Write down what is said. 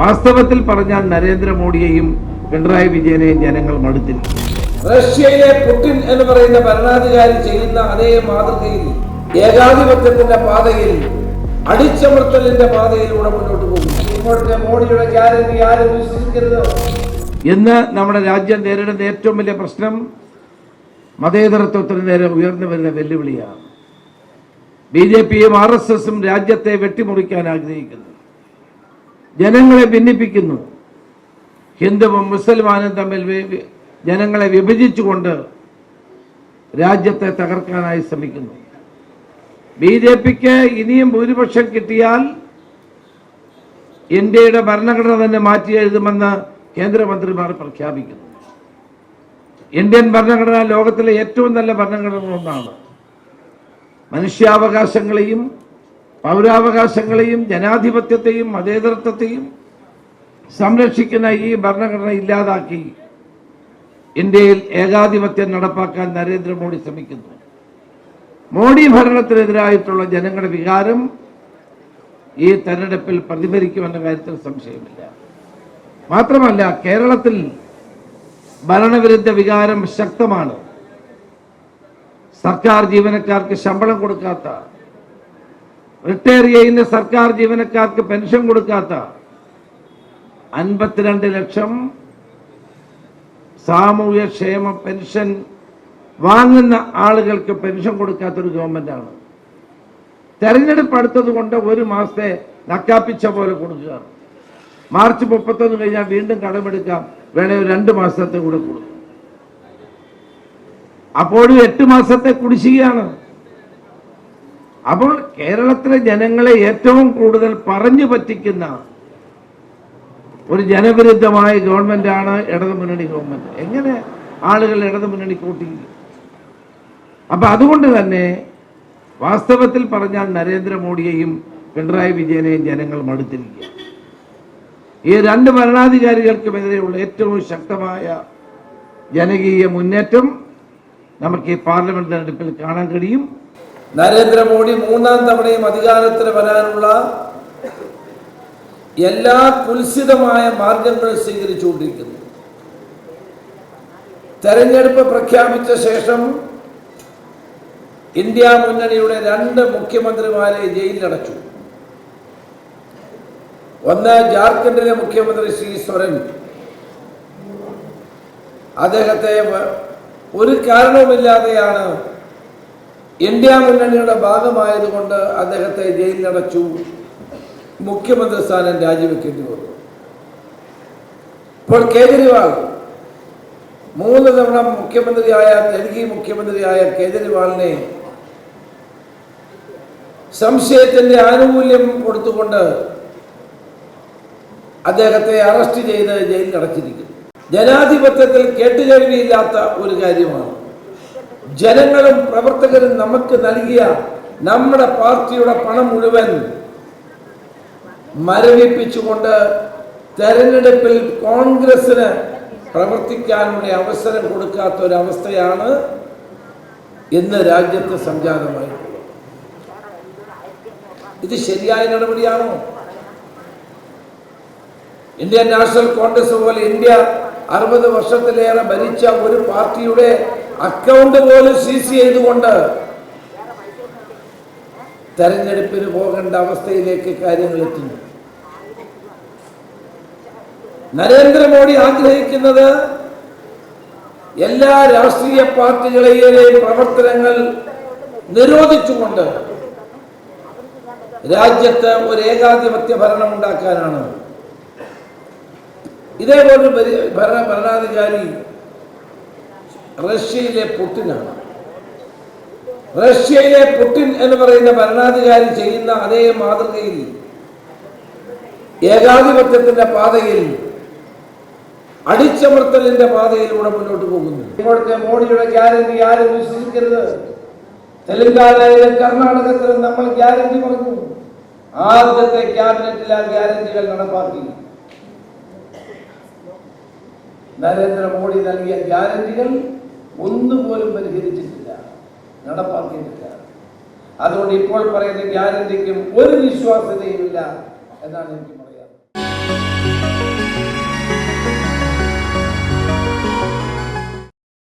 വാസ്തവത്തിൽ പറഞ്ഞാൽ നരേന്ദ്രമോദിയെയും പിണറായി വിജയനെയും ജനങ്ങൾ മടുത്തില്ല. റഷ്യയിലെ പുടിൻ എന്ന് പറയുന്ന ഭരണാധികാരി ചെയ്യുന്ന അതേ മാതൃകയിൽ ഏകാധിപത്യത്തിന്റെ പാതയിൽ അടിച്ചമർത്തലിന്റെ പാതയിലൂടെ മുന്നോട്ട് പോകും മോഡിയുടെ ഗ്യാരണ്ടി ആരും വിശ്വസിക്കരുത്. ഇന്ന് നമ്മുടെ രാജ്യം നേരിടുന്ന ഏറ്റവും വലിയ പ്രശ്നം മതേതരത്വത്തിന് നേരെ ഉയർന്നു വരുന്ന വെല്ലുവിളിയാണ്. ബി ജെ പിയും ആർ എസ് എസും രാജ്യത്തെ വെട്ടിമുറിക്കാൻ ആഗ്രഹിക്കുന്നു ജനങ്ങളെ ഭിന്നിപ്പിക്കുന്നു. ഹിന്ദുവും മുസൽമാനും തമ്മിൽ ജനങ്ങളെ വിഭജിച്ചുകൊണ്ട് രാജ്യത്തെ തകർക്കാനായി ശ്രമിക്കുന്നു. ബി ജെ പിക്ക് ഇനിയും ഭൂരിപക്ഷം കിട്ടിയാൽ ഇന്ത്യയുടെ ഭരണഘടന തന്നെ മാറ്റി എഴുതുമെന്ന് കേന്ദ്രമന്ത്രിമാർ പ്രഖ്യാപിക്കുന്നു. ഇന്ത്യൻ ഭരണഘടന ലോകത്തിലെ ഏറ്റവും നല്ല ഭരണഘടന ഒന്നാണ്. മനുഷ്യാവകാശങ്ങളെയും പൗരാവകാശങ്ങളെയും ജനാധിപത്യത്തെയും മതേതരത്വത്തെയും സംരക്ഷിക്കുന്ന ഈ ഭരണഘടന ഇല്ലാതാക്കി ഇന്ത്യയിൽ ഏകാധിപത്യം നടപ്പാക്കാൻ നരേന്ദ്രമോദി ശ്രമിക്കുന്നു. മോഡി ഭരണത്തിനെതിരായിട്ടുള്ള ജനങ്ങളുടെ വികാരം ഈ തെരഞ്ഞെടുപ്പിൽ പ്രതിഫലിക്കുമെന്ന കാര്യത്തിൽ സംശയമില്ല. മാത്രമല്ല കേരളത്തിൽ ഭരണവിരുദ്ധ വികാരം ശക്തമാണ്. സർക്കാർ ജീവനക്കാർക്ക് ശമ്പളം കൊടുക്കാത്ത റിട്ടയർ ചെയ്യുന്ന സർക്കാർ ജീവനക്കാർക്ക് പെൻഷൻ കൊടുക്കാത്ത അൻപത്തിരണ്ട് ലക്ഷം സാമൂഹ്യ ക്ഷേമ പെൻഷൻ വാങ്ങുന്ന ആളുകൾക്ക് പെൻഷൻ കൊടുക്കാത്തൊരു ഗവൺമെന്റാണ്. തെരഞ്ഞെടുപ്പ് അടുത്തത് കൊണ്ട് ഒരു മാസത്തെ നക്കാപ്പിച്ച പോലെ കൊടുക്കുക മാർച്ച് മുപ്പത്തൊന്ന് കഴിഞ്ഞാൽ വീണ്ടും കടമെടുക്കാം. വേണേ രണ്ട് മാസത്തെ കൂടെ കൊടുക്കും. അപ്പോഴും എട്ട് മാസത്തെ കുടിശ്ശികയാണ്. അപ്പോൾ കേരളത്തിലെ ജനങ്ങളെ ഏറ്റവും കൂടുതൽ പറഞ്ഞു പറ്റിക്കുന്ന ഒരു ജനവിരുദ്ധമായ ഗവൺമെന്റാണ് ഇടതുമുന്നണി ഗവൺമെന്റ്. എങ്ങനെ ആളുകൾ ഇടതു മുന്നണി കൂട്ടി അപ്പൊ അതുകൊണ്ട് തന്നെ വാസ്തവത്തിൽ പറഞ്ഞാൽ നരേന്ദ്രമോദിയെയും പിണറായി വിജയനെയും ജനങ്ങൾ മടുത്തിരിക്കുക. ഈ രണ്ട് ഭരണാധികാരികൾക്കുമെതിരെയുള്ള ഏറ്റവും ശക്തമായ ജനകീയ മുന്നേറ്റം നമുക്ക് ഈ പാർലമെന്റ് തെരഞ്ഞെടുപ്പിൽ കാണാൻ കഴിയും. നരേന്ദ്രമോദി മൂന്നാം തവണയും അധികാരത്തിൽ വരാനുള്ള എല്ലാ കുൽസിതമായ മാർഗങ്ങളും സ്വീകരിച്ചുകൊണ്ടിരിക്കുന്നു. തെരഞ്ഞെടുപ്പ് പ്രഖ്യാപിച്ച ശേഷം ഇന്ത്യ മുന്നണിയുടെ രണ്ട് മുഖ്യമന്ത്രിമാരെ ജയിലിലടച്ചു. ഒന്ന് ജാർഖണ്ഡിലെ മുഖ്യമന്ത്രി ശ്രീ സ്വരൻ. അദ്ദേഹത്തെ ഒരു കാരണവുമില്ലാതെയാണ് ഇന്ത്യ മുന്നണിയുടെ ഭാഗമായതുകൊണ്ട് അദ്ദേഹത്തെ ജയിലിലടച്ചു മുഖ്യമന്ത്രി സ്ഥാനം രാജിവെക്കേണ്ടി വന്നു. ഇപ്പോൾ കേജ്രിവാൾ മൂന്ന് തവണ മുഖ്യമന്ത്രിയായ ഡൽഹി മുഖ്യമന്ത്രിയായ കേജ്രിവാളിനെ സംശയത്തിന്റെ ആനുകൂല്യം കൊടുത്തുകൊണ്ട് അദ്ദേഹത്തെ അറസ്റ്റ് ചെയ്ത് ജയിലിൽ അടച്ചിരിക്കുന്നു. ജനാധിപത്യത്തിൽ കേട്ടുകേൾവിയില്ലാത്ത ഒരു കാര്യമാണ് ജനങ്ങളും പ്രവർത്തകരും നമുക്ക് നൽകിയ നമ്മുടെ പാർട്ടിയുടെ പണം മുഴുവൻ മരവിപ്പിച്ചുകൊണ്ട് തെരഞ്ഞെടുപ്പിൽ കോൺഗ്രസിന് പ്രവർത്തിക്കാനുള്ള അവസരം കൊടുക്കാത്ത ഒരവസ്ഥയാണ് ഇന്ന് രാജ്യത്ത് സംജാതമായി ഇത് ശരിയായ നടപടിയാണോ? ഇന്ത്യൻ നാഷണൽ കോൺഗ്രസ് പോലെ ഇന്ത്യ അറുപത് വർഷത്തിലേറെ ഭരിച്ച ഒരു പാർട്ടിയുടെ അക്കൗണ്ട് പോലും സീസ് ചെയ്തുകൊണ്ട് തെരഞ്ഞെടുപ്പിന് പോകേണ്ട അവസ്ഥയിലേക്ക് കാര്യങ്ങൾ എത്തുന്നു. നരേന്ദ്രമോദി ആഗ്രഹിക്കുന്നത് എല്ലാ രാഷ്ട്രീയ പാർട്ടികളെയും പ്രവർത്തനങ്ങൾ നിരോധിച്ചുകൊണ്ട് രാജ്യത്ത് ഒരു ഏകാധിപത്യ ഭരണം ഉണ്ടാക്കാനാണ്. ഇതേപോലെ ഭരി- ഭരണ ഭരണാധികാരി റഷ്യയിലെ പുട്ടിനാണ്. റഷ്യയിലെ പുട്ടിൻ എന്ന് പറയുന്ന ഭരണാധികാരി ചെയ്യുന്ന അതേ മാതൃകയിൽ ഏകാധിപത്യത്തിന്റെ പാതയിൽ അടിച്ചമർത്തലിന്റെ പാതയിലൂടെ മുന്നോട്ട് പോകുന്നു. ഇപ്പോഴത്തെ മോഡിയുടെ ഗ്യാരണ്ടി ആരും വിശ്വസിക്കരുത്. തെലങ്കാനയിലും കർണാടകത്തിലും നമ്മൾ ഗ്യാരണ്ടി പറഞ്ഞു. ആദ്യത്തെ ക്യാബിനറ്റിൽ ആ ഗ്യാരണ്ടികൾ നടപ്പാക്കി. നരേന്ദ്രമോദി നൽകിയ ഗ്യാരണ്ടികൾ ഒന്നുപോലും പരിഹരിച്ചിട്ടില്ല. നടപ്പാക്കിയിട്ടില്ല. അതുകൊണ്ട് ഇപ്പോൾ പറയുന്ന ഗ്യാരണ്ടിക്കും ഒരു വിശ്വാസ്യതയുമില്ല എന്നാണ് എനിക്ക്